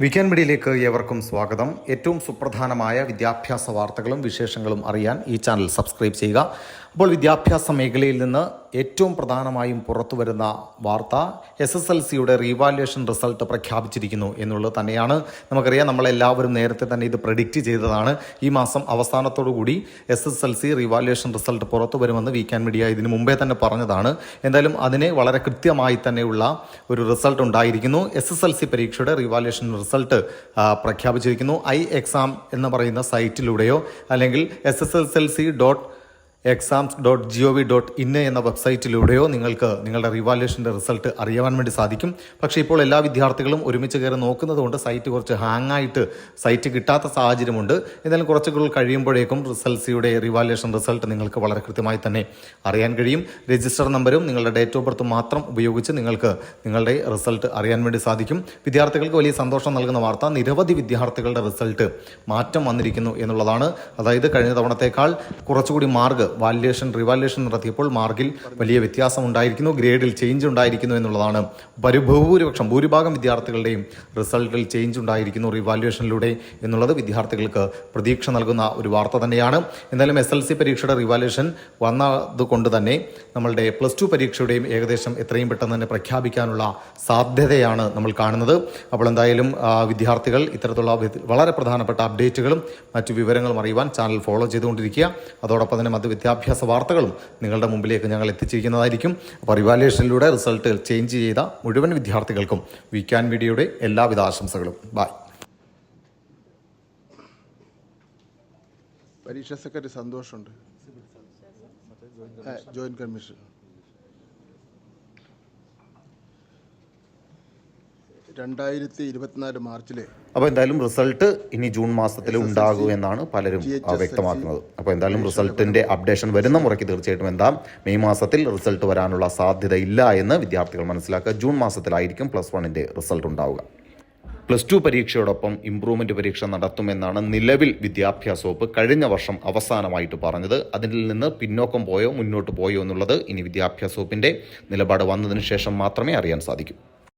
Weekend മീഡിയയിലേക്ക് ഏവർക്കും സ്വാഗതം. ഏറ്റവും സുപ്രധാനമായ വിദ്യാഭ്യാസ വാർത്തകളും വിശേഷങ്ങളും അറിയാൻ ഈ ചാനൽ സബ്സ്ക്രൈബ് ചെയ്യുക. അപ്പോൾ വിദ്യാഭ്യാസ മേഖലയിൽ നിന്ന് ഏറ്റവും പ്രധാനമായും പുറത്തു വരുന്ന വാർത്ത എസ് എസ് എൽ സിയുടെ റീവാലുവേഷൻ റിസൾട്ട് പ്രഖ്യാപിച്ചിരിക്കുന്നു എന്നുള്ളത് തന്നെയാണ്. നമുക്കറിയാം നമ്മളെല്ലാവരും നേരത്തെ തന്നെ ഇത് പ്രഡിക്റ്റ് ചെയ്തതാണ്. ഈ മാസം അവസാനത്തോടു കൂടി S S L C revaluation result പുറത്തു വരുമെന്ന് വീക്കാൻ മീഡിയ ഇതിനു മുമ്പേ തന്നെ പറഞ്ഞതാണ്. എന്തായാലും അതിനെ വളരെ കൃത്യമായി തന്നെയുള്ള ഒരു റിസൾട്ട് ഉണ്ടായിരിക്കുന്നു. എസ് എസ് എൽ സി പരീക്ഷയുടെ റീവാലുവേഷൻ റിസൾട്ട് പ്രഖ്യാപിച്ചിരിക്കുന്നു. ഐ എക്സാം എന്ന് പറയുന്ന സൈറ്റിലൂടെയോ അല്ലെങ്കിൽ S S L C dot exams dot G O V dot in എന്ന വെബ്സൈറ്റിലൂടെയോ നിങ്ങൾക്ക് നിങ്ങളുടെ റിവാലുവേഷന്റെ റിസൾട്ട് അറിയാൻ വേണ്ടി സാധിക്കും. പക്ഷേ ഇപ്പോൾ എല്ലാ വിദ്യാർത്ഥികളും ഒരുമിച്ച് കയറി നോക്കുന്നതുകൊണ്ട് സൈറ്റ് കുറച്ച് ഹാങ് ആയിട്ട് സൈറ്റ് കിട്ടാത്ത സാഹചര്യമുണ്ട്. എന്നാലും കുറച്ചുകൂടി കഴിയുമ്പോഴേക്കും റിസൾട്ട്സിയുടെ റിവാലുവേഷൻ റിസൾട്ട് നിങ്ങൾക്ക് വളരെ കൃത്യമായി തന്നെ അറിയാൻ കഴിയും. രജിസ്റ്റർ നമ്പരും നിങ്ങളുടെ ഡേറ്റ് ഓഫ് ബർത്ത് മാത്രം ഉപയോഗിച്ച് നിങ്ങൾക്ക് നിങ്ങളുടെ റിസൾട്ട് അറിയാൻ വേണ്ടി സാധിക്കും. വിദ്യാർത്ഥികൾക്ക് വലിയ സന്തോഷം നൽകുന്ന വാർത്ത നിരവധി വിദ്യാർത്ഥികളുടെ റിസൾട്ട് മാറ്റം വന്നിരിക്കുന്നു എന്നുള്ളതാണ്. അതായത് കഴിഞ്ഞ തവണത്തേക്കാൾ കുറച്ചുകൂടി മാർക്ക് വാല്യുവേഷൻ റിവാല്യുവേഷൻ നടത്തിയപ്പോൾ മാർക്കിൽ വലിയ വ്യത്യാസം ഉണ്ടായിരിക്കുന്നു ഗ്രേഡിൽ ചേഞ്ച് ഉണ്ടായിരിക്കുന്നു എന്നുള്ളതാണ്. ഭൂരിപക്ഷം ഭൂരിഭാഗം വിദ്യാർത്ഥികളുടെയും റിസൾട്ടിൽ ചേഞ്ച് ഉണ്ടായിരിക്കുന്നു റിവാല്യുവേഷനിലൂടെ എന്നുള്ളത് വിദ്യാർത്ഥികൾക്ക് പ്രതീക്ഷ നൽകുന്ന ഒരു വാർത്ത തന്നെയാണ്. എന്തായാലും എസ് എൽ സി പരീക്ഷയുടെ റിവാലുവേഷൻ വന്നതുകൊണ്ട് തന്നെ നമ്മളുടെ പ്ലസ് ടു പരീക്ഷയുടെയും ഏകദേശം എത്രയും പെട്ടെന്ന് തന്നെ പ്രഖ്യാപിക്കാനുള്ള സാധ്യതയാണ് നമ്മൾ കാണുന്നത്. അപ്പോൾ എന്തായാലും വിദ്യാർത്ഥികൾ ഇത്തരത്തിലുള്ള വളരെ പ്രധാനപ്പെട്ട അപ്ഡേറ്റുകളും മറ്റു വിവരങ്ങളും അറിയുവാൻ ചാനൽ ഫോളോ ചെയ്തുകൊണ്ടിരിക്കുക. അതോടൊപ്പം തന്നെ മറ്റ് വിദ്യാഭ്യാസ വാർത്തകളും നിങ്ങളുടെ മുമ്പിലേക്ക് ഞങ്ങൾ എത്തിച്ചിരിക്കുന്നതായിരിക്കും. അപ്പോൾ റിവാലുവേഷനിലൂടെ റിസൾട്ട് ചേഞ്ച് ചെയ്ത മുഴുവൻ വിദ്യാർത്ഥികൾക്കും വീക്കാൻ വീഡിയോയുടെ എല്ലാവിധ ആശംസകളും. ബൈ പരീക്ഷാ സെക്രട്ടറി സന്തോഷമുണ്ട് ജോയിന്റ് കമ്മീഷൻ. രണ്ടായിരത്തി ഇരുപത്തിനാല് മാർച്ചിലെ അപ്പോൾ എന്തായാലും റിസൾട്ട് ഇനി ജൂൺ മാസത്തിൽ ഉണ്ടാകൂ എന്നാണ് പലരും വ്യക്തമാക്കുന്നത്. അപ്പോൾ എന്തായാലും റിസൾട്ടിന്റെ അപ്ഡേഷൻ വരുന്ന മുറയ്ക്ക് തീർച്ചയായിട്ടും എന്താ മെയ് മാസത്തിൽ റിസൾട്ട് വരാനുള്ള സാധ്യത ഇല്ല എന്ന് വിദ്യാർത്ഥികൾ മനസ്സിലാക്കുക. ജൂൺ മാസത്തിലായിരിക്കും പ്ലസ് വണ്ണിന്റെ റിസൾട്ട് ഉണ്ടാവുക. പ്ലസ് ടു പരീക്ഷയോടൊപ്പം ഇംപ്രൂവ്മെന്റ് പരീക്ഷ നടത്തുമെന്നാണ് നിലവിൽ വിദ്യാഭ്യാസ വകുപ്പ് കഴിഞ്ഞ വർഷം അവസാനമായിട്ട് പറഞ്ഞത്. അതിൽ നിന്ന് പിന്നോക്കം പോയോ മുന്നോട്ട് പോയോ എന്നുള്ളത് ഇനി വിദ്യാഭ്യാസ വകുപ്പിന്റെ നിലപാട് വന്നതിന് ശേഷം മാത്രമേ അറിയാൻ സാധിക്കൂ.